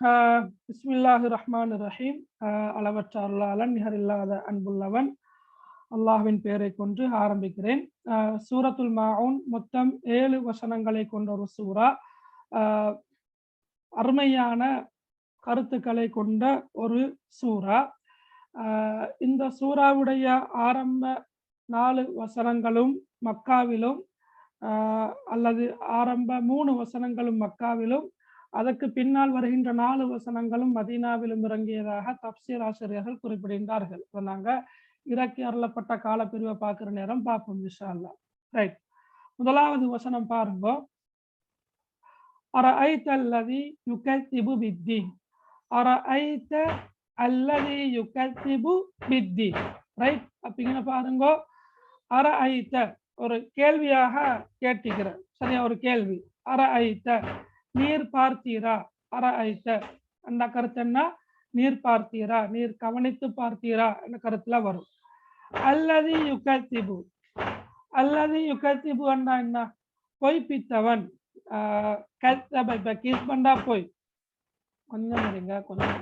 பிஸ்மில்லாஹு ரஹ்மான் ரஹீம் அளவற்ற அருளாளன் நிகரில்லாத அன்புள்ளவன் அல்லாஹ்வின் பெயரை கொண்டு ஆரம்பிக்கிறேன். சூரத்துல் மாவுன் மொத்தம் ஏழு வசனங்களை கொண்ட ஒரு சூறா. அருமையான கருத்துக்களை கொண்ட ஒரு சூறா. இந்த சூறாவுடைய ஆரம்ப நாலு வசனங்களும் மக்காவிலும் அல்லது ஆரம்ப மூணு வசனங்களும் மக்காவிலும் அதற்கு பின்னால் வருகின்ற நாலு வசனங்களும் மதீனாவிலும் இறங்கியதாக தப்சீர் ஆசிரியர்கள் குறிப்பிடுகின்றார்கள் இப்போ நாங்கள் இறக்கி அருளப்பட்ட காலப்பிரிவை பார்க்குற நேரம் பார்ப்போம் விஷா ரைட் முதலாவது வசனம் பாருங்க أرأيت الذي يكذب بالدين أرأيت الذي يكذب بالدين ரைட் அப்படிங்கிற பாருங்க அற ஐத்த ஒரு கேள்வியாக கேட்டுக்கிற சரியா ஒரு கேள்வி அற ஐத்த நீர் பார்த்தீரா? அற அந்த கருத்து என்ன? நீர் பார்த்தீரா? நீர் கவனித்து பார்த்தீரா? என்ற கருத்துல வரும். அல்லது யுகத்திபு. அல்லது யுகத்திபு அண்ணா என்ன? பொய்ப்பித்தவன் இப்ப கீஸ் பண்ணா போய். கொஞ்சம் இருங்க கொஞ்சம்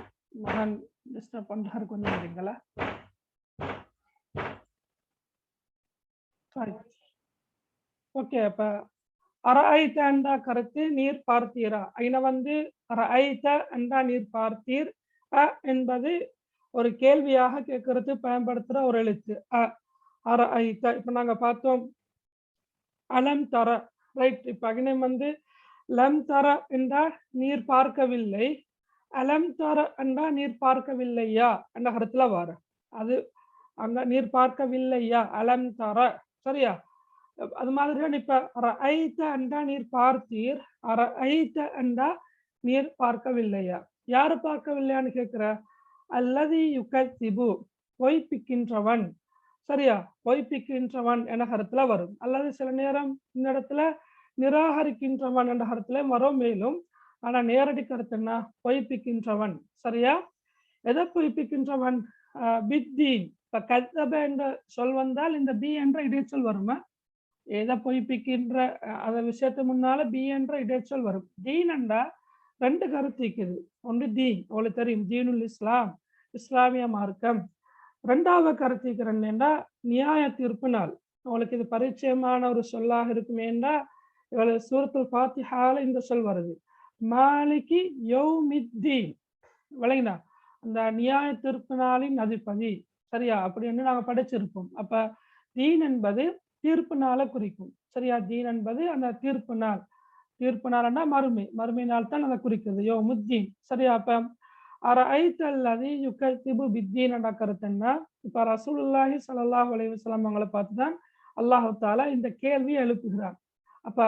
மகன் டிஸ்டர்ப் பண்றாரு கொஞ்சம் இருங்களா ஓகே அப்ப அரைத்த அண்டா கருத்து நீர் பார்த்தீரா? ஐன வந்து அரைத்த அண்டா நீர் பார்த்தீர் அ என்பது ஒரு கேள்வியாக கேட்கறது பயன்படுத்துற ஒரு எழுத்து. அ அரைத்த இப்ப நாங்க பார்த்தோம். அலம் தர. ரைட். இப்ப அகினம் வந்து லம் தர என்றால் நீர் பார்க்கவில்லை. அலம் தர என்றா நீர் பார்க்கவில்லையா? என்ற கருத்துல வர. அது அந்த நீர் பார்க்கவில்லையா? அலம் தர. சரியா? அது மாதிரி இப்ப அற ஐத்த அண்டா நீர் பார்த்தீர் அற ஐத்த அண்டா நீர் பார்க்கவில்லையா? யாரு பார்க்கவில்லையான்னு கேக்குற? அல்லது யுகத்திபு பொய்ப்பிக்கின்றவன் சரியா? பொய்ப்பிக்கின்றவன் என்ற கருத்துல வரும். அல்லது சில நேரம் இந்த இடத்துல நிராகரிக்கின்றவன் என்ற கருத்துல வரும் மேலும் ஆனா நேரடி கருத்து என்ன? பொய்ப்பிக்கின்றவன் சரியா? எதை பொய்ப்பிக்கின்றவன் பித்தீன். இப்ப கத்தப என்ற சொல் வந்தால் இந்த பி என்ற இடைச்சொல் வருமா? எதை பொய்ப்பிக்கின்ற அந்த விஷயத்து முன்னால பி என்ற இடைச்சொல் வரும். தீன் ரெண்டு கருத்து இருக்குது. ஒன்று தீன் உங்களுக்கு தெரியும். தீனுல் இஸ்லாம் இஸ்லாமிய மார்க்கம். ரெண்டாவது கருத்து இருக்கிறேன்னா நியாய தீர்ப்பு நாள் உங்களுக்கு இது பரிச்சயமான ஒரு சொல்லாக இருக்குமேண்டா இவளை சூரத்தில் பாத்திஹால இந்த சொல் வருது. மாலிகி யோமித்தீன். விளங்கினா அந்த நியாய தீர்ப்பு நாளின் அதிபதி. சரியா? அப்படின்னு நாங்க படிச்சிருப்போம். அப்ப தீன் என்பது தீர்ப்பு நாளை குறிக்கும். சரியா தீன் என்பது அந்த தீர்ப்பு நாள் தீர்ப்பு நாள்னா மறுமை. மறுமை நாள் தான் அதை குறிக்கிறது. யோ முத்தீன் சரியா அப்ப அற ஐத்தல்லது திபு பித்தீன் என்ற கருத்துன்னா இப்ப ரசூலுல்லாஹி சல்லாஹ் அலைவசலம் அவங்களை பார்த்துதான் அல்லாஹு தாலா இந்த கேள்வியை எழுப்புகிறார். அப்ப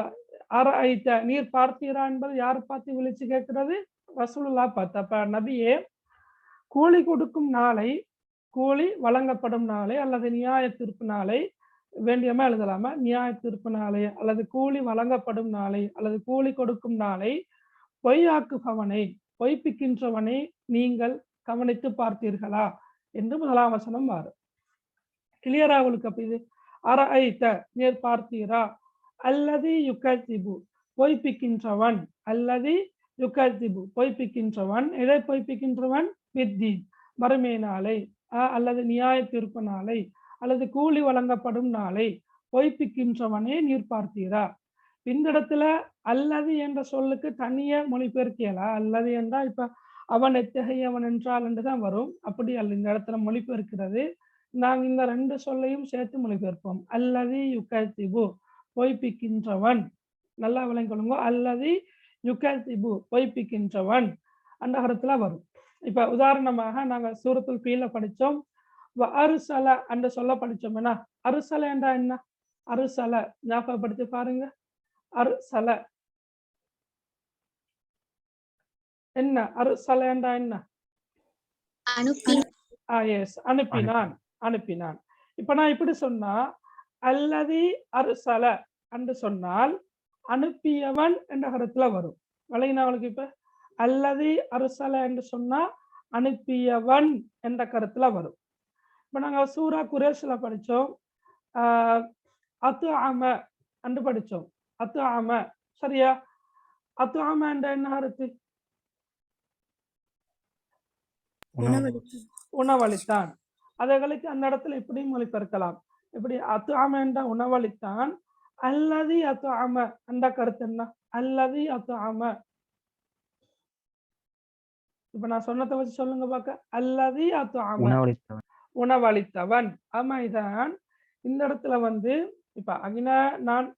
அற ஐத்த நீர் பார்த்தீரா என்பது யார் பார்த்து விழிச்சு கேட்கிறது? ரசூலுல்லா பார்த்து. அப்ப நபியே கூலி கொடுக்கும் நாளை கூலி வழங்கப்படும் நாளை அல்லது நியாய தீர்ப்பு நாளை வேண்டியமா எழுதலாமா? நியாய தீர்ப்பு நாளை அல்லது கூலி வழங்கப்படும் நாளை அல்லது கூலி கொடுக்கும் நாளை? பொய்யாக்குபவனை பொய்ப்பிக்கின்றவனை நீங்கள் கவனித்து பார்த்தீர்களா? என்று முதலாம் வசனம் மாறும் கிளியரா உங்களுக்கு அப்ப இது? அற ஐத்த நேர் பார்த்தீரா? அல்லது யுகத்திபு பொய்ப்பிக்கின்றவன் அல்லது யுகத்திபு பொய்ப்பிக்கின்றவன் எதை பொய்ப்பிக்கின்றவன் வித்தீன் மறுமை நாளை. அல்லது நியாய தீர்ப்பு நாளை. அல்லது கூலி வழங்கப்படும் நாளை பொய்ப்பிக்கின்றவனே நீர் பார்த்தீரா? இந்த இடத்துல அல்லது என்ற சொல்லுக்கு தனிய மொழிபெயர்க்கியலா அல்லது என்றால் இப்ப அவன் எத்தகையவன் என்றால் என்றுதான் வரும். அப்படி அல்ல இந்த இடத்துல மொழிபெயர்க்கிறது. நாங்க இந்த ரெண்டு சொல்லையும் சேர்த்து மொழிபெயர்ப்போம். அல்லது யுகத்திபு பொய்ப்பிக்கின்றவன். நல்லா விளங்கிக்கொள்ளுங்க அல்லது யுகத்திபு பொய்ப்பிக்கின்றவன். அந்த கருத்துல வரும். இப்ப உதாரணமாக நாங்க சூரத்தில் பீல படித்தோம் அருசல அந்த சொல்ல படிச்சோம் என்ன அருசல என்றா என்ன? அருசல ஞாபகப்படுத்தி பாருங்க. அருசல என்ன? அருசல என்றா என்ன? அனுப்பினான். அனுப்பினான். இப்ப நான் இப்படி சொன்னா அல்லது அருசல என்று சொன்னால் அனுப்பியவன் என்ற கருத்துல வரும். விளங்கினா அவளுக்கு இப்ப? அல்லது அருசல என்று சொன்னா அனுப்பியவன் என்ற கருத்துல வரும். இப்ப நாங்க சூரா குரேஷ்ல படிச்சோம். ஆஹ் அத்து ஆம அன்று படிச்சோம். அத்து ஆம சரியா? அத்து ஆம என்ற என்ன கருத்து உணவளித்தான் உணவளித்தான். அதை கழித்து அந்த இடத்துல இப்படியும் மொழிபெயர்க்கலாம். இப்படி அத்து ஆம என்ற உணவளித்தான். அல்லது அத்து ஆம அந்த கருத்து என்ன? அல்லது அத்து ஆம இப்ப நான் சொன்னதை வச்சு சொல்லுங்க பார்க்க அல்லது அத்து ஆம உணவளித்தவன். ஆமா இதான். இந்த இடத்துல வந்து இப்ப அகின நான்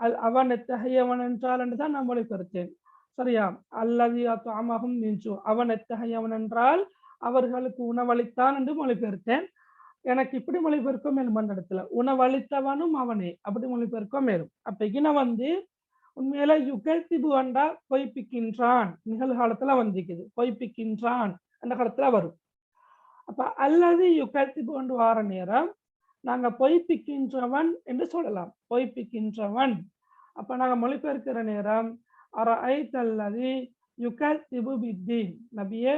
அல் அவன் எத்தகையவன் என்றால் என்று தான் நான் மொழிபெயர்த்தேன். சரியா? அல்லது அமாகும் நின்று. அவன் எத்தகையவன் என்றால் அவர்களுக்கு உணவளித்தான் என்று மொழிபெயர்த்தேன். எனக்கு இப்படி மொழிபெயர்க்க மேலும் அந்த இடத்துல. உணவளித்தவனும் அவனே. அப்படி மொழிபெயர்க்க மேலும். அப்ப இன வந்து உண்மையில யுகழ்த்திபு அண்டா பொய்ப்பிக்கின்றான். நிகழ்காலத்துல வந்திக்குது. பொய்ப்பிக்கின்றான் அந்த காலத்துல வரும். அப்ப அல்லது யுகழ்த்திபு என்று வார நேரம் நாங்க பொய்ப்பிக்கின்றவன் என்று சொல்லலாம். பொய்ப்பிக்கின்றவன். அப்ப நாங்க மொழிபெயர்க்கிற நேரம் அற ஐத்தல்லதி யுகழ்த்திபு பித்தீன் நபியே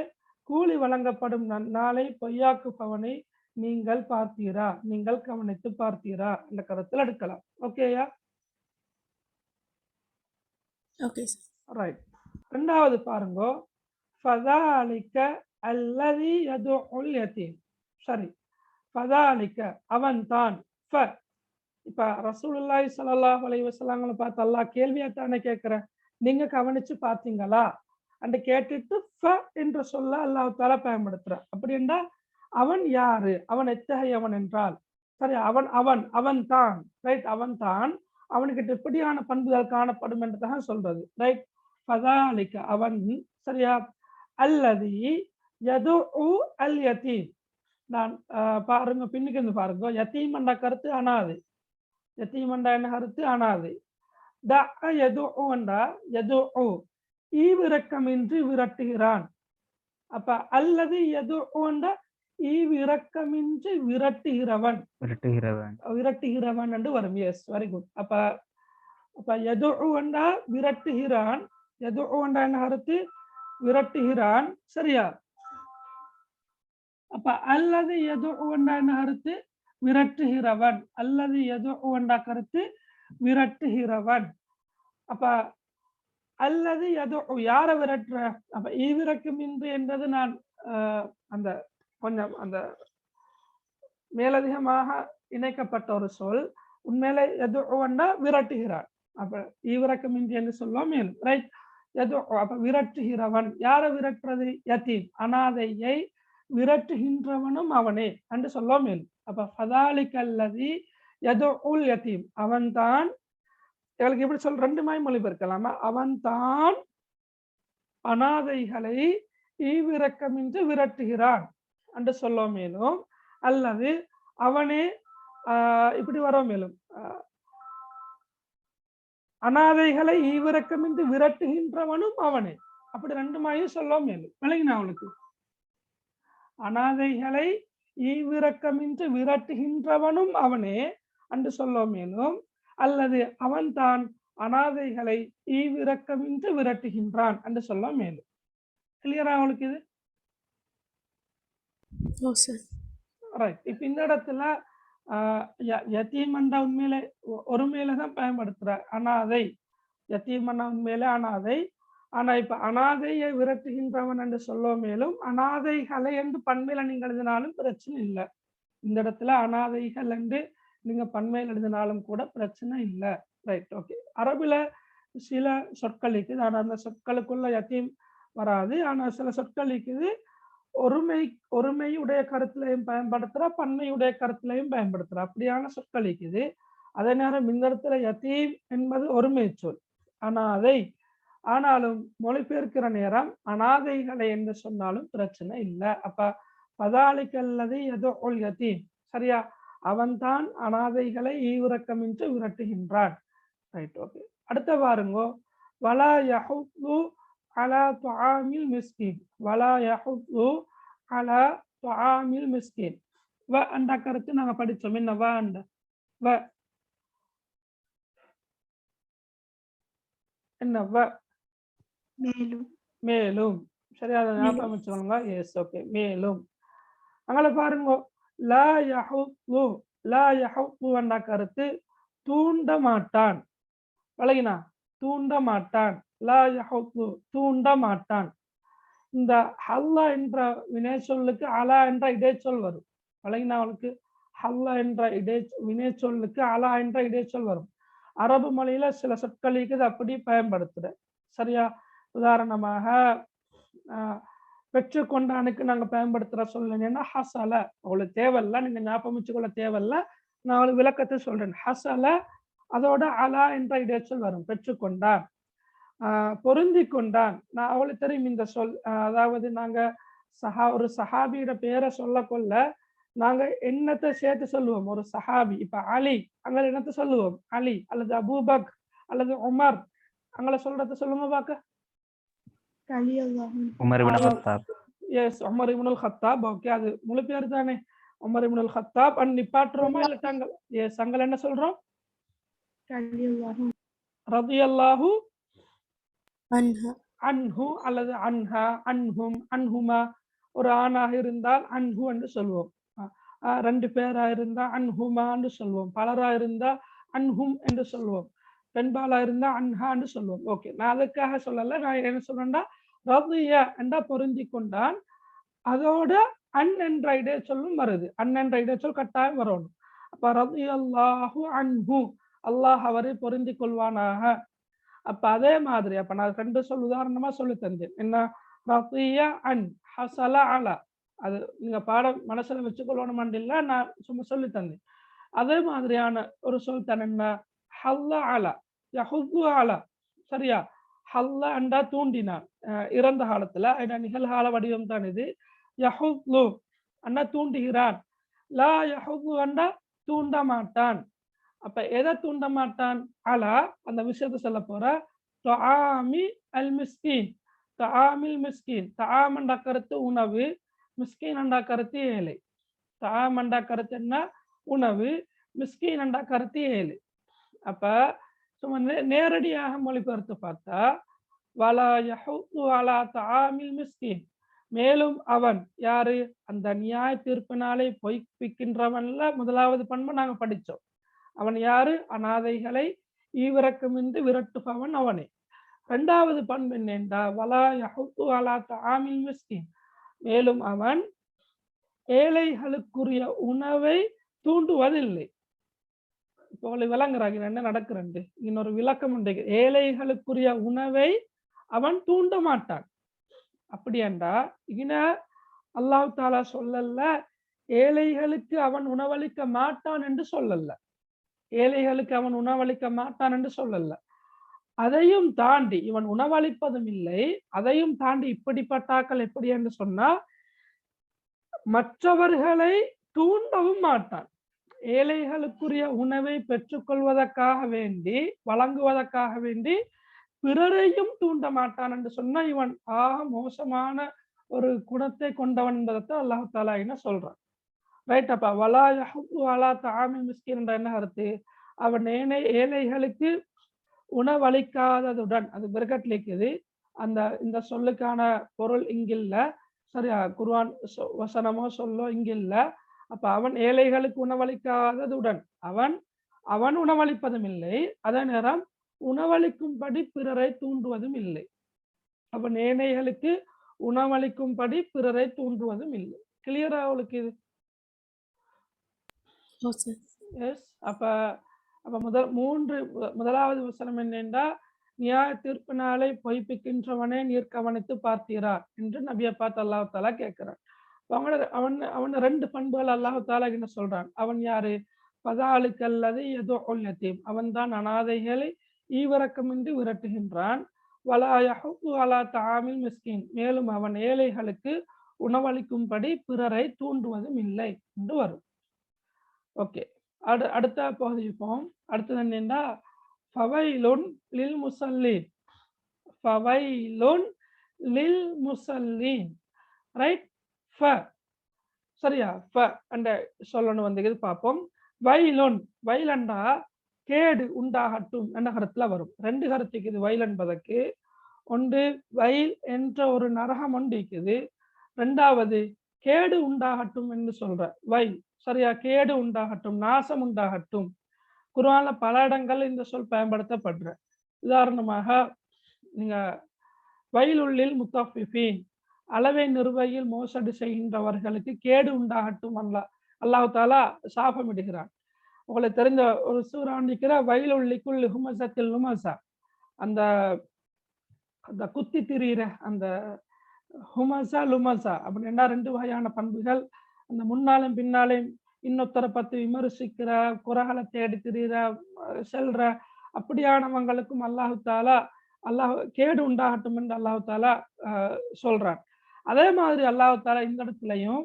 கூலி வழங்கப்படும் நன்னாளை பொய்யாக்குபவனை நீங்கள் பார்த்தீரா? நீங்கள் கவனித்து பார்த்தீரா? என்ற கருத்தில் எடுக்கலாம். ஓகேயா ஓகே ரைட் ரெண்டாவது பாருங்க. ஃபதாலிக்க அல்லதி யதுஉல் யதீம் சரி ஃபதாலிக்க அவன் தான். ஃப. இப்ப ரசூலுல்லாய் ஸல்லல்லாஹு அலைஹி வசலாங்களை பார்த்து கேள்வியா தானே கேட்கிறேன் நீங்க கவனிச்சு பார்த்தீங்களா? அந்த கேட்டுட்டு ஃப என்ற சொல்ல அல்லாஹ் தாலா பயன்படுத்துற. அப்படின்னா அவன் யாரு? அவன் எத்தகையவன் என்றால். சரி அவன் அவன் அவன் தான். ரைட் அவன் தான். அவனுக்கிட்ட எப்படியான பண்புகள் காணப்படும் என்றுதான் சொல்றது. ரைட் ஃபதாலிக்க அவன். சரியா? அல்லதி யது அல் யதீம். நான் பாருங்க பின்னுக்கு இருந்து பாருங்க. யத்தீம் என்ற கருத்து அனாது. யத்தீம் என்ற என்ன? கருத்து அனாது. த எது என்றா எது ஈவிரக்கமின்றி விரட்டுகிறான். அப்ப அல்லது எது என்றா ஈவிரக்கமின்றி விரட்டுகிறவன். விரட்டுகிறவன். விரட்டுகிறவன் என்று வரும். எஸ் வெரி குட் அப்ப அப்ப எது என்றா விரட்டுகிறான். எது என்றா என்ன? கருத்து? விரட்டுகிறான். சரியா? அப்ப அல்லது எது என்றா என்ன கருத்து? விரட்டுகிறவன். அல்லது எது உண்டா கருத்து? விரட்டுகிறவன். அப்ப அல்லது எது யாரை விரட்டுற? அப்ப ஈவிரக்கமின்றி என்றது நான் ஆஹ், அந்த கொஞ்சம் அந்த மேலதிகமாக இணைக்கப்பட்ட ஒரு சொல். உண்மையில எது விரட்டுகிறான். அப்ப ஈவிரக்கமின்றி என்று சொல்லுவோம் மேலும். ரைட் எது அப்ப விரட்டுகிறவன். யாரை விரட்டுறது? யத்தீம். அனாதையை விரட்டுகின்றவனும் அவனே என்று சொல்லுவோம் மேலும் அப்ப ஃபதாலி கல்லதி உல் யத்தீம் அவன்தான் எங்களுக்கு எப்படி சொல் ரெண்டு மாய் மொழிபெயர்க்கலாமா. அவன்தான் அனாதைகளை ஈவிரக்கமின்றி விரட்டுகிறான் என்று சொல்ல மேலும். அல்லது அவனே ஆஹ் இப்படி வர மேலும். அனாதைகளை ஈவிரக்கமின்றி விரட்டுகின்றவனும் அவனே. அப்படி ரெண்டு மாயும் சொல்ல மேலும். விளங்கினா அவனுக்கு அனாதைகளை ஈவிரக்கமின்றி விரட்டுகின்றவனும் அவனே என்று சொல்ல மேலும் அல்லது அவன்தான் அனாதைகளை ஈவிரக்கமின்றி விரட்டுகின்றான் என்று சொல்ல மேலும் கிளியரா அவனுக்கு இது? ரைட் இப்ப இந்த இடத்துல யத்தீமண்டா உண்மையில ஒருமையில தான் பயன்படுத்துற அனாதை யத்தீமண்டா உண்மையில அனாதை ஆனா இப்ப அனாதையை விரட்டுகின்றவன் என்று சொல்ல மேலும் அனாதைகளை என்று பண்மையில நீங்க எழுதினாலும் பிரச்சனை இல்லை. இந்த இடத்துல அனாதைகள் என்று நீங்க பண்மையில் எழுதினாலும் கூட பிரச்சனை இல்லை. ரைட் ஓகே அரபில் சில சொற்கள் இருக்குது. ஆனா அந்த சொற்களுக்குள்ள யத்தீம் வராது. ஆனா சில சொற்கள் இருக்குது. ஒருமை ஒருமையுடைய கருத்துலையும் பயன்படுத்துறா பன்மையுடைய கருத்துலையும் பயன்படுத்துறா. அப்படியான சொற்கள் இருக்குது. அதே நேரம் இந்த இடத்துல யத்தீம் என்பது ஒருமை சொல். அனாதை ஆனாலும் மொழிபெயர்க்கிற நேரம் அனாதைகளை என்று சொன்னாலும் பிரச்சனை இல்லை. அப்ப பதாலிக்கல்லது எதோ ஒல் சரியா? அவன்தான் அனாதைகளை ஈவிரக்கமின்றி விரட்டுகின்றான். ரைட் ஓகே அடுத்த பாருங்கோ. வலா யஹுது அலா துஆமில் மிஸ்கின். வலா யஹுது அலா துஆமில் மிஸ்கின். வ அந்த கருத்து நாங்க படிச்சோம். என்ன வ அந்த வ. என்ன வ? மேலும். சரியா ஞாபகம் வச்சுக்கோங்க எஸ் ஓகே மேலும். அங்கே பாருங்க. லா யஹுது லா யஹுது என்ற கருத்து தூண்ட மாட்டான். பழகினா தூண்ட மாட்டான். லா யஹுது தூண்ட மாட்டான். இந்த ஹல்லா என்ற வினை சொல்லுக்கு அலா என்ற இடைச்சொல் வரும். வழங்கினவளுக்கு ஹல்லா என்ற இடை வினை சொல்லுக்கு அலா என்ற இடைச்சொல் வரும். அரபு மொழியில சில சொற்களுக்கு அப்படி பயன்படுத்துற. சரியா? உதாரணமாக ஆஹ், பெற்றுக்கொண்டானுக்கு நாங்க பயன்படுத்துற சொல் என்னன்னா ஹசல. உங்களுக்கு தேவையில்ல நீங்க ஞாபகம் வச்சுக்கொள்ள தேவையில்ல. நான் உங்களுக்கு விளக்கத்தை சொல்றேன். ஹசல அதோட அலா என்ற இடைச்சொல் வரும். பெற்றுக்கொண்டான். ஆஹ் பொருந்தி கொண்டான் நான் அவளுக்கு தெரியும் இந்த சொல். அதாவது நாங்க சஹா ஒரு சஹாபியோட பேரை சொல்ல கொள்ள நாங்க என்னத்தை சேர்த்து சொல்லுவோம்? ஒரு சஹாபி இப்ப அலி அங்க என்னத்தை சொல்லுவோம்? அலி அல்லது அபூபக் அல்லது உமர். அங்களை சொல்றத சொல்லுங்க பாக்க. உமர் இப்னு ஆமா. Khattab yes Umar ibnul Khattab okay அது முழு பேர் தானே? உமர் இப்னுல் ஹத்தாப் அண்ட் நிப்பாட்டுறோமா இல்ல தாங்க எஸ் அங்க என்ன சொல்றோம்? ரதியல்லாஹு அன்ஹா. அல்லது அன்ஹா அன்ஹும் அன்ஹுமா. ஒரு ஆணாக இருந்தால் அன்ஹு என்று சொல்வோம். ரெண்டு பேரா இருந்தா அன்ஹுமா என்று சொல்வோம். பலரா இருந்தா அன்ஹும் என்று சொல்வோம். பெண்பாலா இருந்தா அன்ஹா என்று சொல்வோம். ஓகே நான் அதுக்காக சொல்லல. நான் என்ன சொல்றேன்னா ரதிய என்றா பொருந்தி கொண்டான் அதோட அன் என்ற இடைச்சொல்லும் வருது. அன் என்ற இடைச்சொல் கட்டாயம் வரணும் அப்ப ரதியல்லாஹு அன்பு அல்லாஹ் அவரை பொருந்தி கொள்வானாக அப்ப அதே மாதிரி அப்ப நான் ரெண்டு சொல் உதாரணமா சொல்லி தந்தேன். என்ன? ரத்திய அன் ஹசல அலா. அது நீங்க பாடம் மனசுல வச்சுக்கொள்ளணும் இல்ல நான் சும்மா சொல்லி தந்தேன். அதே மாதிரியான ஒரு சொல் தன் என்ன? ஹல்ல அலா யஹுது அலா. சரியா? ஹல்ல அண்டா தூண்டினான் இறந்த காலத்துல. ஏன்னா நிகழ்கால வடிவம் தான் இது. யஹுத்லு அண்ணா தூண்டுகிறான் லா யஹுது அண்டா தூண்ட மாட்டான். அப்ப எதை தூண்ட மாட்டான்? அலா அந்த விஷயத்த சொல்ல போற. தொஆமி அல் மிஸ்கீன். தொஆமில் மிஸ்கீன். தாம் அண்டா கருத்து உணவு. மிஸ்கீன் அண்டா கருத்து ஏழை. தாம் அண்டா கருத்து என்ன? உணவு. மிஸ்கீன் அண்டா கருத்து ஏழு. அப்ப சும்மா நே- நேரடியாக மொழிபெயர்த்து பார்த்தா வலா யஹுது அலா தாமில் மிஸ்கின். மேலும் அவன் யாரு? அந்த நியாய தீர்ப்பினாலே பொய்ப்பிக்கின்றவன்ல முதலாவது பண்பை நாங்க படிச்சோம். அவன் யாரு? அனாதைகளை ஈவிரக்கமின்றி விரட்டுபவன் அவனே. ரெண்டாவது பண்பு என்னென்றா வலா யஹுத்து அலா தாமில் மிஸ்கின். மேலும் அவன் ஏழைகளுக்குரிய உணவை தூண்டுவதில்லை. இப்போ விளங்குறாங்க என்ன நடக்கிறண்டு? இன்னொரு விளக்கம் உண்டு. ஏழைகளுக்குரிய உணவை அவன் தூண்ட மாட்டான். அப்படியாண்டா? இன அல்லாஹ் தாலா சொல்லல ஏழைகளுக்கு அவன் உணவளிக்க மாட்டான் என்று சொல்லல. ஏழைகளுக்கு அவன் உணவளிக்க மாட்டான் என்று சொல்லல. அதையும் தாண்டி இவன் உணவளிப்பதும் இல்லை அதையும் தாண்டி இப்படிப்பட்டாக்கள் எப்படி என்று சொன்னா மற்றவர்களை தூண்டவும் மாட்டான். ஏழைகளுக்குரிய உணவை பெற்றுக்கொள்வதற்காக வேண்டி வழங்குவதற்காக வேண்டி பிறரையும் தூண்ட மாட்டான் என்று சொன்ன இவன் ஆக மோசமான ஒரு குணத்தை கொண்டவன் என்பதை அல்லாஹ் தாலா என்ன சொல்றான்? ரைட் அப்பா வலா யஹுது அலா தாமி மிஸ்கின் என்ற என்ன கருத்து? அவன் ஏனை ஏழைகளுக்கு உணவளிக்காததுடன் அது பிறகட்ல அந்த இந்த சொல்லுக்கான பொருள் இங்கில்ல. சரியா குருவான் சொ- வசனமோ சொல்லோ இங்கில்ல. அப்ப அவன் ஏழைகளுக்கு உணவளிக்காததுடன் அவன் அவன் உணவளிப்பதும் இல்லை. அதே நேரம் உணவளிக்கும்படி பிறரை தூண்டுவதும் இல்லை. அவன் ஏழைகளுக்கு உணவளிக்கும்படி பிறரை தூண்டுவதும் இல்லை. கிளியரா அவளுக்கு இது? எஸ் அப்ப அப்ப முதல் மூன்று முதலாவது வசனம் என்னென்றா நியாய தீர்ப்பினாலே பொய்ப்பிக்கின்றவனே நீர் கவனித்து பார்த்தீரா என்று நபியை பார்த்து அல்லாஹ் தாலா கேட்கிறான். அப்ப அவன் அவனை ரெண்டு பண்புகள் அல்லாஹ் என்ன சொல்றான். அவன் யாரு? பதாலுக்கு அல்லது ஏதோ ஒல்லத்தீம் அவன் தான் அனாதைகளை ஈவிரக்கமின்றி விரட்டுகின்றான். வலா அலா தாமில் மிஸ்கின். மேலும் அவன் ஏழைகளுக்கு உணவளிக்கும்படி பிறரை தூண்டுவதும் இல்லை என்று வரும். ஓகே. அடு அடுத்த பகுதி போம் அடுத்தது என்னன்னா ஃபவைலுன் லில் முசல்லீன். ஃபவைலுன் லில் முசல்லீன். ரைட்? ஃப. சரியா? ஃப. அந்த சொல்லணும் வந்து பார்ப்போம். வைலுன் வைலண்டா கேடு உண்டாகட்டும் என்ற கருத்துல வரும். ரெண்டு கருத்துக்கு இது வயல் என்பதற்கு. ஒன்று வயல் என்ற ஒரு நரகம் ஒன்று இருக்குது. ரெண்டாவது கேடு உண்டாகட்டும் என்று சொல்ற வயல். சரியா? கேடு உண்டாகட்டும் நாசம் உண்டாகட்டும். குர்ஆன்ல பல இடங்கள் இந்த சொல் பயன்படுத்தப்படுற. உதாரணமாக நீங்க வயலுள்ளில் முத்தஃபிஃபீன் அளவை நிறுவையில் மோசடி செய்கின்றவர்களுக்கு கேடு உண்டாகட்டும் அல்ல. அல்லாஹ் தாலா சாபமிடுகிறான். உங்களுக்கு தெரிஞ்ச ஒரு சூறாண்டிக்கிற வயலுள்ளிக்குள் ஹுமசத்தில் ஹுமசா. அந்த அந்த குத்தி திரியிற அந்த ஹுமசா லுமசா அப்படின்னா ரெண்டு வகையான பண்புகள். அந்த முன்னாலும் பின்னாலையும் இன்னொருத்தரை பத்தி விமர்சிக்கிற குரகலை தேடி திரியிற செல்ற அப்படியானவங்களுக்கும் அல்லாஹு தாலா அல்லாஹ் கேடு உண்டாகட்டும் என்று அல்லாஹு தாலா சொல்றான். அதே மாதிரி அல்லாஹால இந்த இடத்துலையும்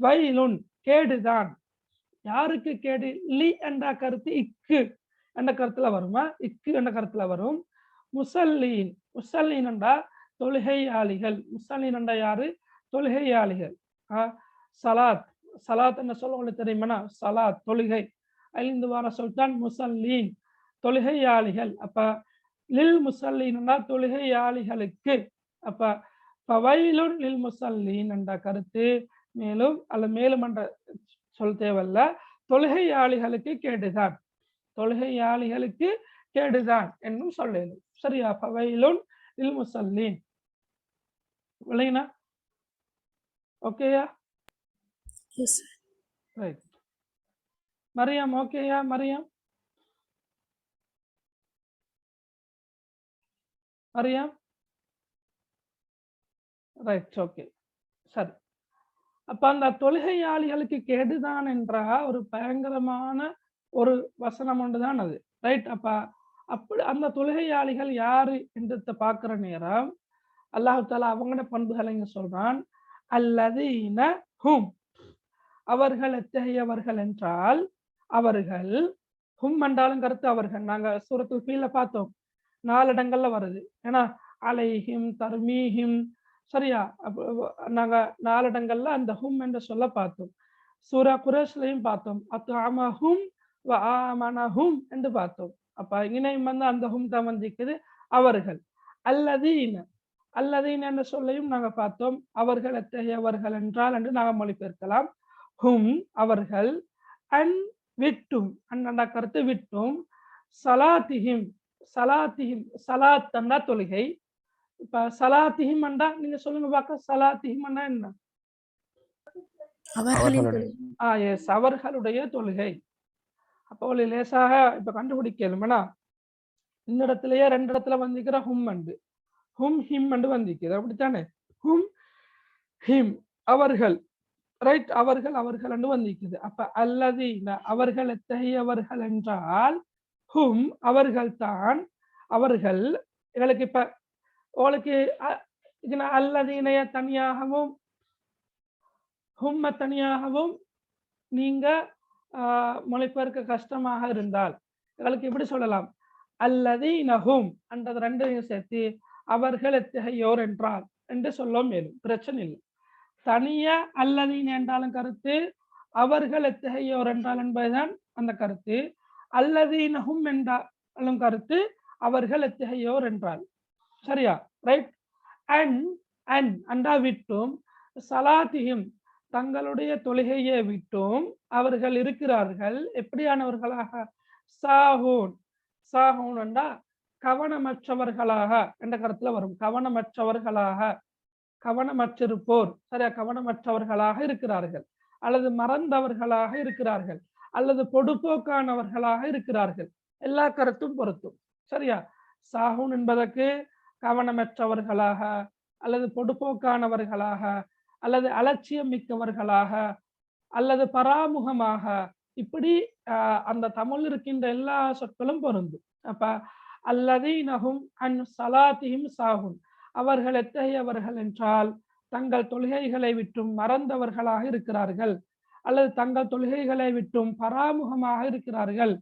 வயலுன் கேடுதான். யாருக்கு கேடு? லி என்ற கருத்து இக்கு என்ற கருத்துல வருமா? இக்கு என்ற கருத்துல வரும். முசல்லீன் முசல்லீன் என்றா தொழுகையாளிகள். முசல்லீன் என்றா யாரு? தொழுகையாளிகள். ஆஹ் சலாத். சலாத் என்ன சொல்ல உங்களுக்கு தெரியுமானா? சலாத் தொழுகை. ஐந்து வார சொல்தான் முசல்லீன். தொழுகையாளிகள். அப்ப லில் முசல்லீன் தொழுகையாளிகளுக்கு. அப்ப பவைலுன் லில் முசல்லீன் என்ற கருத்து மேலும் அல்ல மேலும் என்ற சொல் தேவையில்ல. தொழுகையாளிகளுக்கு கேடுதான். தொழுகையாளிகளுக்கு கேடுதான் என்னும் சொல்லணும் சரியா? பவைலுன் லில் முசல்லீன். விளையினா ஓகேயா. ரைட் மரியம் ஓகேயா மரியம்? மரியம்? ரைட் ஓகே சரி. அப்ப அந்த தொழுகையாளிகளுக்கு கெடுதான் என்றா ஒரு பயங்கரமான ஒரு வசனம் ஒன்றுதான் அது. ரைட் அப்ப அப்படி அந்த தொழுகையாளிகள் யாரு என்று பார்க்குற நேரம் அல்லாஹு தாலா அவங்களோட பண்புகளை இங்க சொல்றான். இன ஹும். அவர்கள் எத்தகையவர்கள் என்றால் அவர்கள் ஹும் என்றாலும் கருத்து அவர்கள். நாங்க சூரத்து ஃபீல பார்த்தோம். நாலு இடங்கள்ல வருது. ஏன்னா அலைஹிம் தர்மீஹிம் சரியா? நாங்க நாலு இடங்கள்ல அந்த ஹும் என்று சொல்ல பார்த்தோம். சூரா குரேஷ்லையும் பார்த்தோம். அத்து ஆமஹும் வ ஆமனஹும் என்று பார்த்தோம். அப்ப இணையம் வந்து அந்த ஹும் தான் வந்திருக்குது அவர்கள். அல்லதீன. அல்லதீன் என்ற சொல்லையும் நாங்க பார்த்தோம். அவர்கள் எத்தகையவர்கள் என்றால் என்று நாங்கள் மொழிபெயர்க்கலாம். ஹும் அவர்கள் அன் விட்டும். அண்ணா கருத்து விட்டும். சலாத்திஹிம். சலாத்திஹிம். சலாத் அண்டா தொழுகை. இப்ப சலாத்திஹிம் அண்டா நீங்க சொல்லுங்க பார்க்க சலாத்திஹிம் அண்டா என்ன? அவர்களுடைய. தொழுகை. ஆ எஸ் அவர்களுடைய தொழுகை. அப்போ ஒரு லேசாக இப்ப கண்டுபிடிக்கலுமேனா இந்த இடத்துலயே ரெண்டு இடத்துல வந்திக்கிற ஹும் அண்டு. ஹும் ஹிம் அண்டு வந்திக்குது. அப்படித்தானே? ஹும் ஹிம் அவர்கள். ரைட் அவர்கள் அவர்கள் என்று வந்திக்குது. அப்ப அல்லதீன அவர்கள் எத்தகையவர்கள் என்றால் ஹும் அவர்கள் தான் அவர்கள் எங்களுக்கு இப்ப உங்களுக்கு அ- அல்லதீனைய தனியாகவும் ஹும்ம தனியாகவும் நீங்க ஆஹ், மொழிபெயர்க்க கஷ்டமாக இருந்தால் எங்களுக்கு இப்படி சொல்லலாம்? அல்லதீனஹும் என்றது ரெண்டையும் சேர்த்து அவர்கள் எத்தகையோர் என்றால் என்று சொல்ல மேலும் பிரச்சனை இல்லை. தனிய அல்லதீன் என்றாலும் கருத்து அவர்கள் எத்தகையோர் என்றால் என்பதுதான் அந்த கருத்து. அல்லதீனஹும் என்றாலும் கருத்து அவர்கள் எத்தகையோர் என்றால். சரியா? ரைட் அண்ட் அண்ட் அண்டா விட்டும் சலாத்தியும் தங்களுடைய தொழுகையை விட்டும் அவர்கள் இருக்கிறார்கள். எப்படியானவர்களாக? சாஹூன். சாஹூன் என்றா கவனமற்றவர்களாக என்ற கருத்துல வரும். கவனமற்றவர்களாக கவனமற்றிருப்போர். சரியா? கவனமற்றவர்களாக இருக்கிறார்கள். அல்லது மறந்தவர்களாக இருக்கிறார்கள். அல்லது பொடுப்போக்கானவர்களாக இருக்கிறார்கள். எல்லா கருத்தும் பொருத்தும். சரியா? சாகுன் என்பதற்கு கவனமற்றவர்களாக அல்லது பொடுப்போக்கானவர்களாக அல்லது அலட்சியம் மிக்கவர்களாக அல்லது பராமுகமாக இப்படி அந்த தமிழ் இருக்கின்ற எல்லா சொற்களும் பொருந்தும். அப்ப நகும் அன் சலாத்தியும் சாகும் அவர்கள் எத்தகையவர்கள் என்றால் தங்கள் தொழுகைகளை விட்டும் மறந்தவர்களாக இருக்கிறார்கள். அல்லது தங்கள் தொழுகைகளை விட்டும் பராமுகமாக இருக்கிறார்கள்.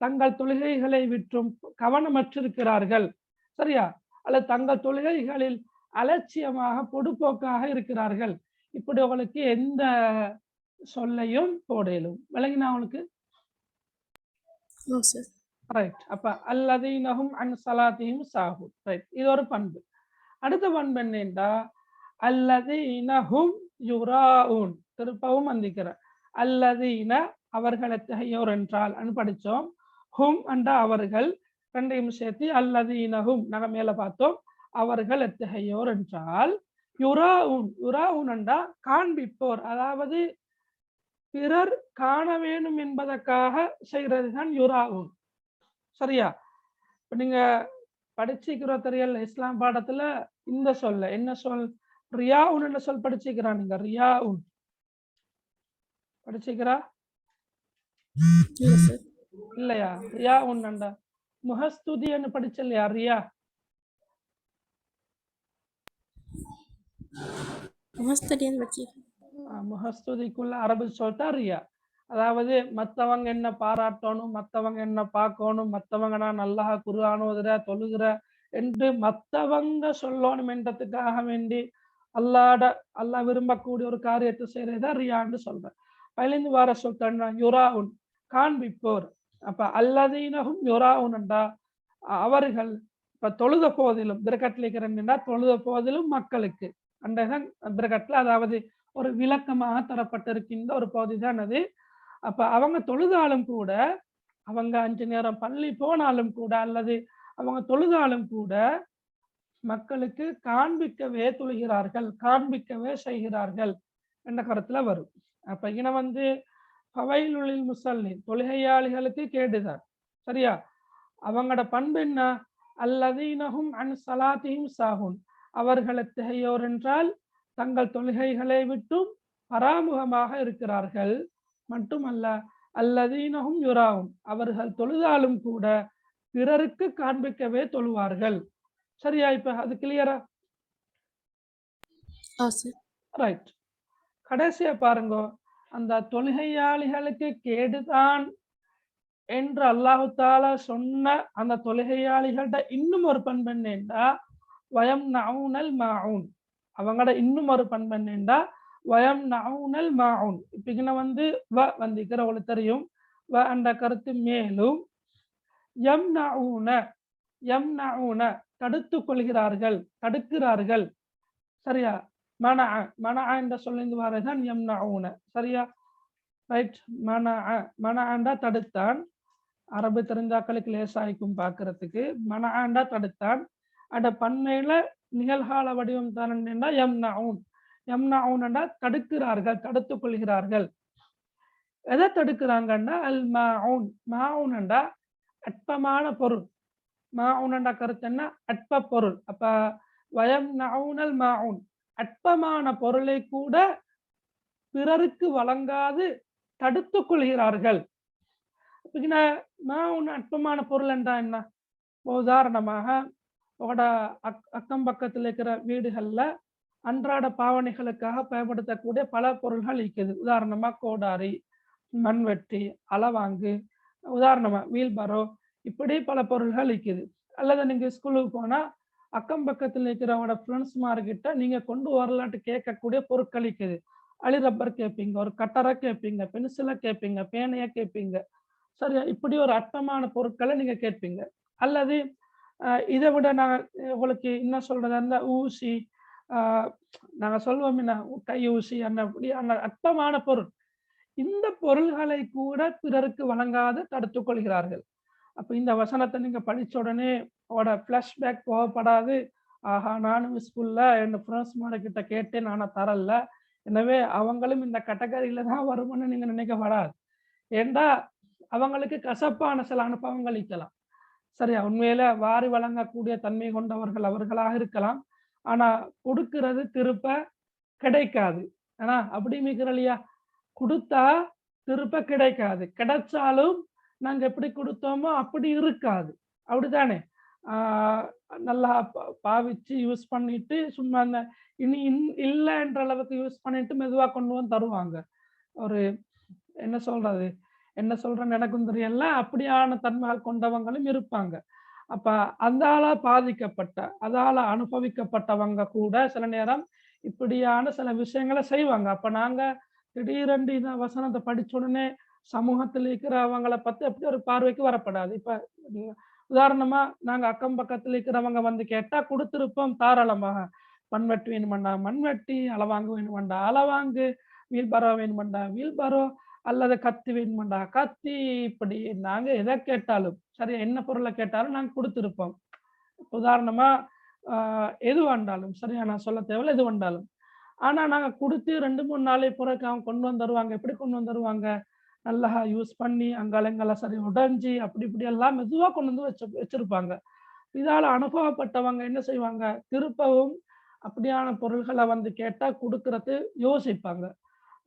தங்கள் தொழுகைகளை விட்டும் கவனமற்றிருக்கிறார்கள். சரியா? அல்லது தங்கள் தொழுகைகளில் அலட்சியமாக பொடுப்போக்காக இருக்கிறார்கள். இப்படி அவளுக்கு எந்த சொல்லையும் போடலும். விளங்கினா அவளுக்கு. ரைட் அப்ப அல்லதீனஹும் அன் சலாத்திஹிம் சாஹு. ரைட் இது ஒரு பண்பு. அடுத்த பண்பு என்னென்றா அல்லதீனஹும் யுராவுன் திருப்பவும் வந்திக்கிற அல்லதீன அவர்கள் எத்தகையோர் என்றால். படிச்சோம். ஹும் அண்டா அவர்கள் ரெண்டையும் சேர்த்து அல்லதீனஹும் நாங்க மேல பார்த்தோம். அவர்கள் எத்தகையோர் என்றால் யுராவுன் யுராவுன் என்றா காண்பிப்போர். அதாவது பிறர் காண வேணும் என்பதற்காக செய்கிறது தான் யுராவுன். சரியா? இப்ப நீங்க படிச்சுக்கிற தெரியல இஸ்லாம் பாடத்துல இந்த சொல்ல என்ன சொல்? ரியாவுன் என்ன சொல் படிச்சுக்கிறான் நீங்க ரியாவுன். படிச்சுக்கிறா இல்லையா? ரியா நண்டா முகஸ்துதின்னு படிச்சலையா ரியா மஸ்தடியான் வச்சு ஆஹ் முகஸ்துதிக்குள்ள அரபு சொல்லிட்டா ரியா. அதாவது மத்தவங்க என்ன பாராட்டணும் மத்தவங்க என்ன பார்க்கணும் மத்தவங்க நான் நல்லா குருஆன் ஓதுற தொழுகிற என்று மத்தவங்க சொல்லணும் என்றதுக்காக வேண்டி அல்லாட அல்லாஹ் விரும்பக்கூடிய ஒரு காரியத்தை செய்யறதா ரியான்னு சொல்றேன் பதிலிருந்து வார சொல்லிட்டா யுராவுன் காண்பிப்போர். அப்ப அல்லதீனகும் யுராவுன்டா அவர்கள் இப்ப தொழுத போதிலும் பிரகட்டில் இருக்கிறா தொழுத போதிலும் மக்களுக்கு. அண்டதான் பிரகட்ல அதாவது ஒரு விளக்கமாக தரப்பட்டிருக்கின்ற ஒரு பகுதி தான் அது. அப்ப அவங்க தொழுதாலும் கூட அவங்க அஞ்சு நேரம் பள்ளி போனாலும் கூட அல்லது அவங்க தொழுதாலும் கூட மக்களுக்கு காண்பிக்கவே தொழுகிறார்கள் காண்பிக்கவே செய்கிறார்கள் என்ற கருத்துல வரும். அப்ப இன வந்து பவைலுளில் முசல்லின் தொழுகையாளிகளுக்கு கேடுதான். சரியா? அவங்களோட பண்பு என்ன? அல்லதீனகும் அன் சலாத்தியும் சாகுன். அவர்கள் எத்தகையோர் என்றால் தங்கள் தொழுகைகளை விட்டும் பராமுகமாக இருக்கிறார்கள். மட்டுமல்ல அல்லதீனகும் யுராவும் அவர்கள் தொழுதாலும் கூட பிறருக்கு காண்பிக்கவே தொழுவார்கள். சரியா? இப்ப அது கிளியரா ரைட் கடைசியா பாருங்க. அந்த தொழுகையாளிகளுக்கு கேடுதான் என்று அல்லாஹு தாலா சொன்ன அந்த தொழுகையாளிகள்ட்ட இன்னும் ஒரு பண்பு என்னண்டா வயம் நவுனல் மாவுன் அவங்கள்ட இன்னும் ஒரு பண்பு என்னண்டா வயம் நவுனல் மாவுன் இப்ப வந்து வ வந்திக்கிற உங்களுக்கு தெரியும் வ அந்த கருத்து மேலும் எம் நவுன எம் நவுன தடுத்து கொள்கிறார்கள் தடுக்கிறார்கள். சரியா? மன மன என்ற சொல்லிந்து வரதான் எம்னா நவுன சரியா? ரைட் மன மன ஆண்டா தடுத்தான். அரபு தெரிஞ்சாக்களுக்கு லேசாய்க்கும் பார்க்கறதுக்கு மன ஆண்டா தடுத்தான். அட பண்மையில நிகழ்கால வடிவம் தானண்டா எம்னா ஊன் எம்னா நவுன்டா தடுக்கிறார்கள் தடுத்து கொள்கிறார்கள். எதை தடுக்கிறாங்கன்னா அல் மாவுன் மாவுன்டா அற்பமான பொருள். மாவுன்டா கருத்து என்ன? அற்ப பொருள். அப்ப வயம் நவுனல் மாவுன் அற்பமான பொருளை கூட பிறருக்கு வழங்காது தடுத்து கொள்கிறார்கள். ஒன்று அற்பமான பொருள் என்றா என்ன? உதாரணமாக உங்களோட அக் அக்கம் பக்கத்தில் இருக்கிற வீடுகள்ல அன்றாட பாவனைகளுக்காக பயன்படுத்தக்கூடிய பல பொருள்கள் இருக்குது. உதாரணமா கோடாரி மண்வெட்டி அளவாங்கு உதாரணமா வீல்பரோ இப்படி பல பொருள்கள் இருக்குது. அல்லது நீங்க ஸ்கூலுக்கு போனா அக்கம் பக்கத்தில் இருக்கிறவங்களோட ஃப்ரெண்ட்ஸ் மார்கிட்ட நீங்க கொண்டு வரலான்ட்டு கேட்கக்கூடிய பொருட்கள் இருக்குது. அழி ரப்பர் கேட்பீங்க ஒரு கட்டரை கேட்பீங்க பென்சிலை கேட்பீங்க பேனையை கேட்பீங்க சரியா? இப்படி ஒரு அர்த்தமான பொருட்களை நீங்க கேட்பீங்க. அல்லது இதை விட நாங்கள் உங்களுக்கு என்ன சொல்றது அந்த ஊசி நாங்கள் நாங்க சொல்வோம் என்ன கை ஊசி அந்த அப்படி அந்த அர்த்தமான பொருள். இந்த பொருள்களை கூட பிறருக்கு வழங்காது தடுத்துக் கொள்கிறார்கள். அப்ப இந்த வசனத்தை நீங்க படிச்ச உடனே அவட ஃப்ளாஷ்பேக் போகப்படாது. ஆஹா நானும் ஸ்கூல்ல என் ஃப்ரெண்ட்ஸ் மாட கிட்ட கேட்டேன் நானும் தரல. எனவே அவங்களும் இந்த கட்டகரியில தான் வருமானு நீங்க நினைக்கப்படாது ஏண்டா அவங்களுக்கு கசப்பான சில அனுபவங்கள் இருக்கலாம். சரியா உண்மையில வாரி வழங்கக்கூடிய தன்மை கொண்டவர்கள் அவர்களாக இருக்கலாம். ஆனா கொடுக்கிறது திருப்ப கிடைக்காது. ஆனா அப்படி மிக்கிற இல்லையா கொடுத்தா திருப்ப கிடைக்காது. கிடைச்சாலும் நாங்க எப்படி கொடுத்தோமோ அப்படி இருக்காது. அப்படித்தானே? நல்லா பாவிச்சு யூஸ் பண்ணிட்டு சும்மா அந்த இனி இன் இல்லைன்ற அளவுக்கு யூஸ் பண்ணிட்டு மெதுவாக கொண்டு வந்து தருவாங்க. ஒரு என்ன சொல்றது? என்ன சொல்றேன்னு எனக்கும் தெரியல அப்படியான தன்மைகள் கொண்டவங்களும் இருப்பாங்க. அப்ப அதால பாதிக்கப்பட்ட அதால அனுபவிக்கப்பட்டவங்க கூட சில நேரம் இப்படியான சில விஷயங்களை செய்வாங்க. அப்ப நாங்க திடீரென்று இந்த வசனத்தை படிச்ச உடனே சமூகத்தில் இருக்கிறவங்களை பத்தி அப்படி ஒரு பார்வைக்கு வரப்படாது. இப்ப உதாரணமா நாங்க அக்கம் பக்கத்துல இருக்கிறவங்க வந்து கேட்டா கொடுத்துருப்போம் தாராளமாக. மண்வெட்டி வேணுமண்டா மண்வெட்டி அளவாங்கு வேணுமண்டா அளவாங்கு வீல்பரோ வேணுமண்டா வீல்பரோ அல்லது கத்தி வேணுமண்டா கத்தி இப்படி நாங்க எதை கேட்டாலும் சரி என்ன பொருளை கேட்டாலும் நாங்க கொடுத்துருப்போம். உதாரணமா எது வேண்டாலும் சரியா? நான் சொல்ல தேவையில்ல எது வேண்டாலும். ஆனா நாங்க கொடுத்து ரெண்டு மூணு நாளை பிறகு அவங்க கொண்டு வந்துருவாங்க எப்படி கொண்டு வந்துருவாங்க நல்லா யூஸ் பண்ணி அங்காலங்கள சரி உடஞ்சி அப்படி இப்படி எல்லாம் மெதுவாக கொண்டு வந்து வச்சு வச்சிருப்பாங்க. இதால் அனுபவப்பட்டவங்க என்ன செய்வாங்க? திருப்பவும் அப்படியான பொருள்களை வந்து கேட்டால் கொடுக்கறது யோசிப்பாங்க.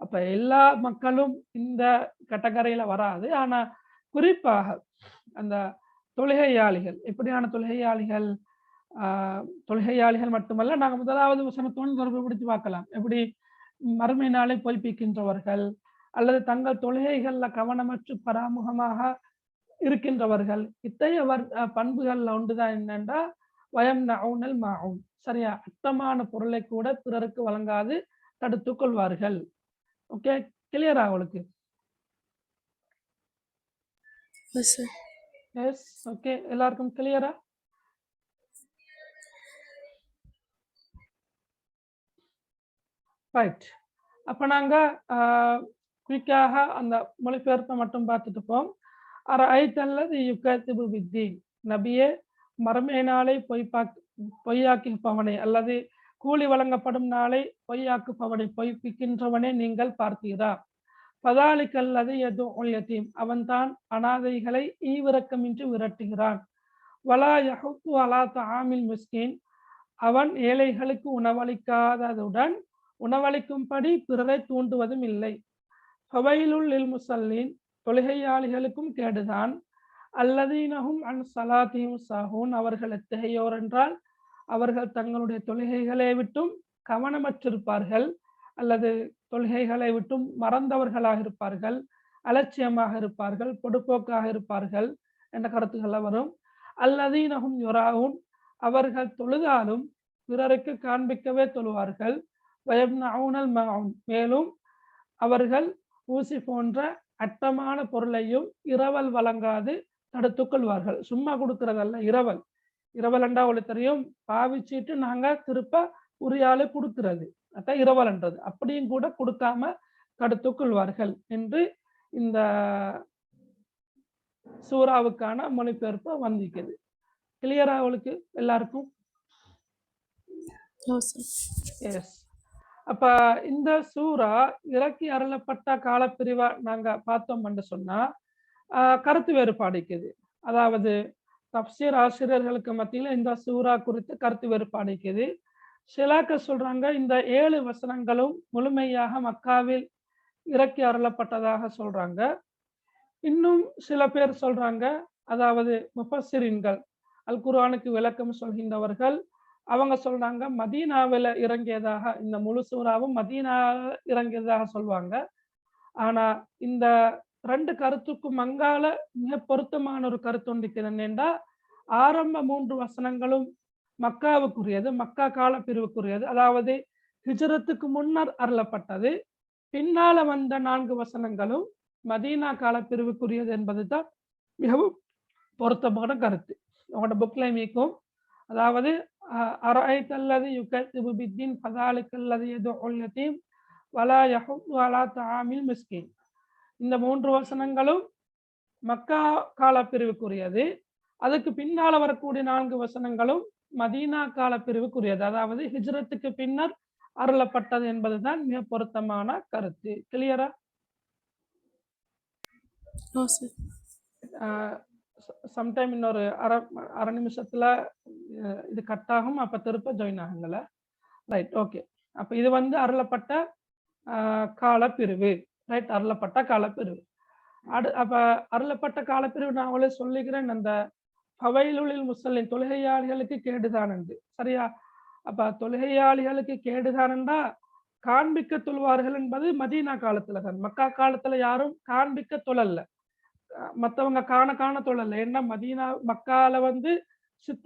அப்போ எல்லா மக்களும் இந்த கட்டக்கரையில் வராது. ஆனால் குறிப்பாக அந்த தொழுகையாளிகள் எப்படியான தொழுகையாளிகள்? தொழுகையாளிகள் மட்டுமல்ல நாங்கள் முதலாவது வசனத்தோடு தொடர்பு பிடித்து பார்க்கலாம். எப்படி மறுமை நாளை பொய்ப்பிக்கின்றவர்கள் அல்லது தங்கள் தொழுகைகள்ல கவனமற்று பராமுகமாக இருக்கின்றவர்கள். இத்தகைய வர் பண்புகள்ல ஒன்றுதான் என்னன்னா வயம் நவுனல் மாவும் சரியா? அர்த்தமான பொருளை கூட பிறருக்கு வழங்காது தடுத்துக் கொள்வார்கள். ஓகே? கிளியரா அவளுக்கு எஸ் ஓகே? எல்லாருக்கும் கிளியரா ரைட் அப்ப நாங்க குயிக்காக அந்த மொழிபெயர்ப்பை மட்டும் பார்த்துட்டு போம் அர ஐத்தல்லது யுக்கத்திபு வித்தீன் நபியே மறுமை நாளை பொய்ப்பா பொய்யாக்கிப்பவனை அல்லது கூலி வழங்கப்படும் நாளை பொய்யாக்குப்பவனை பொய்ப்பிக்கின்றவனே நீங்கள் பார்த்தீரா? பதாலிக்கல்லது எது ஒழியத்தீம் அவன்தான் அனாதைகளை ஈவிரக்கமின்றி விரட்டுகிறான். வலா யஹுத்து அலா தாமில் மிஸ்கின். அவன் ஏழைகளுக்கு உணவளிக்காததுடன் உணவளிக்கும்படி பிறரை தூண்டுவதும் இல்லை. ஃபவைலுல் இல் முசல்லீன் தொழுகையாளிகளுக்கும் கேடுதான். அல்லதீனஹும் அன் சலாத்தியும் சாஹூன். அவர்கள் எத்தகையோர் என்றால் அவர்கள் தங்களுடைய தொழுகைகளை விட்டும் கவனமற்றிருப்பார்கள். அல்லது தொழுகைகளை விட்டும் மறந்தவர்களாக இருப்பார்கள். அலட்சியமாக இருப்பார்கள். பொடுப்போக்காக இருப்பார்கள் என்ற கருத்துக்கள் வரும். அல்லதீனகும் யுராகுன் அவர்கள் தொழுதாலும் பிறருக்கு காண்பிக்கவே தொழுவார்கள். வயம்னவுனல் மவுன். மேலும் அவர்கள் ஊசி போன்ற அட்டமான பொருளையும் இரவல் வழங்காது தடுத்துக் கொள்வார்கள் சும்மா கொடுக்கறதல்ல இரவல். இரவல் என்றா உங்களுக்கு தெரியும் பாவிச்சிட்டு நாங்க திருப்ப உரியாலு கொடுக்கிறது. அதான் இரவல்ன்றது அப்படியும் கூட கொடுக்காம தடுத்துக் கொள்வார்கள் என்று இந்த சூறாவுக்கான மொழிபெயர்ப்பு வந்திக்குது கிளியரா அவளுக்கு எல்லாருக்கும்? எஸ் அப்ப இந்த சூறா இறக்கி அருளப்பட்ட காலப்பிரிவா நாங்க பார்த்தோம் என்று சொன்னா கருத்து வேறுபாடிக்குது அதாவது தப்சீர் ஆசிரியர்களுக்கு மத்தியில இந்த சூறா குறித்து கருத்து வேறுபாடிக்குது சிலாக்க சொல்றாங்க இந்த ஏழு வசனங்களும் முழுமையாக மக்காவில் இறக்கி அருளப்பட்டதாக சொல்றாங்க. இன்னும் சில பேர் சொல்றாங்க அதாவது முஃபஸ்ஸிரின்கள் அல் குர்ஆனுக்கு விளக்கம் சொல்கின்றவர்கள் அவங்க சொல்றாங்க மதீனாவில் இறங்கியதாக இந்த முழு சூறாவும் மதீனா இறங்கியதாக சொல்லுவாங்க ஆனா இந்த ரெண்டு கருத்துக்கும் மங்கால மிக பொருத்தமான ஒரு கருத்து ஒன்றிக்கிறது ஆரம்ப மூன்று வசனங்களும் மக்காவுக்குரியது மக்கா கால பிரிவுக்குரியது அதாவது ஹிஜரத்துக்கு முன்னர் அருளப்பட்டது பின்னால வந்த நான்கு வசனங்களும் மதீனா கால பிரிவுக்குரியது என்பதுதான் மிகவும் பொருத்தமான கருத்து. உங்களோட புக்ல மீக்கும் அதாவது அரைத் அல்லது யுகத்திபு பித்தின் பதாலுக்கு அல்லது எது ஒல்லத்தீம் வலா யஹுத் வலா தாமில் மிஸ்கின். இந்த மூன்று வசனங்களும் மக்கா கால பிரிவுக்குரியது அதுக்கு பின்னால வரக்கூடிய நான்கு வசனங்களும் மதீனா கால பிரிவுக்குரியது அதாவது ஹிஜ்ரத்துக்கு பின்னர் அருளப்பட்டது என்பதுதான் மிக பொருத்தமான கருத்து. கிளியரா சம்டைம் இன்னொரு அரை அரை நிமிஷத்துல இது கட் ஆகும். அப்ப திருப்ப ஜாயின் ஆகுங்கள? ரைட் ஓகே அப்ப இது வந்து அருளப்பட்ட காலப்பிரிவு. ரைட் அருளப்பட்ட காலப்பிரிவு. அடு அப்ப அருளப்பட்ட காலப்பிரிவு நான் அவளே சொல்லிக்கிறேன். அந்த பவையிலுளில் முசலின் தொழுகையாளிகளுக்கு கேடுதான் என்று. சரியா? அப்ப தொழுகையாளிகளுக்கு கேடுதானண்டா காண்பிக்க தொழுவார்கள் என்பது மதீனா காலத்துல தான். மக்கா காலத்துல யாரும் காண்பிக்க தொழல்ல. மற்றவங்க மத்தவங்க காண காண தொழல ஏன்னா மதீனா மக்கால வந்து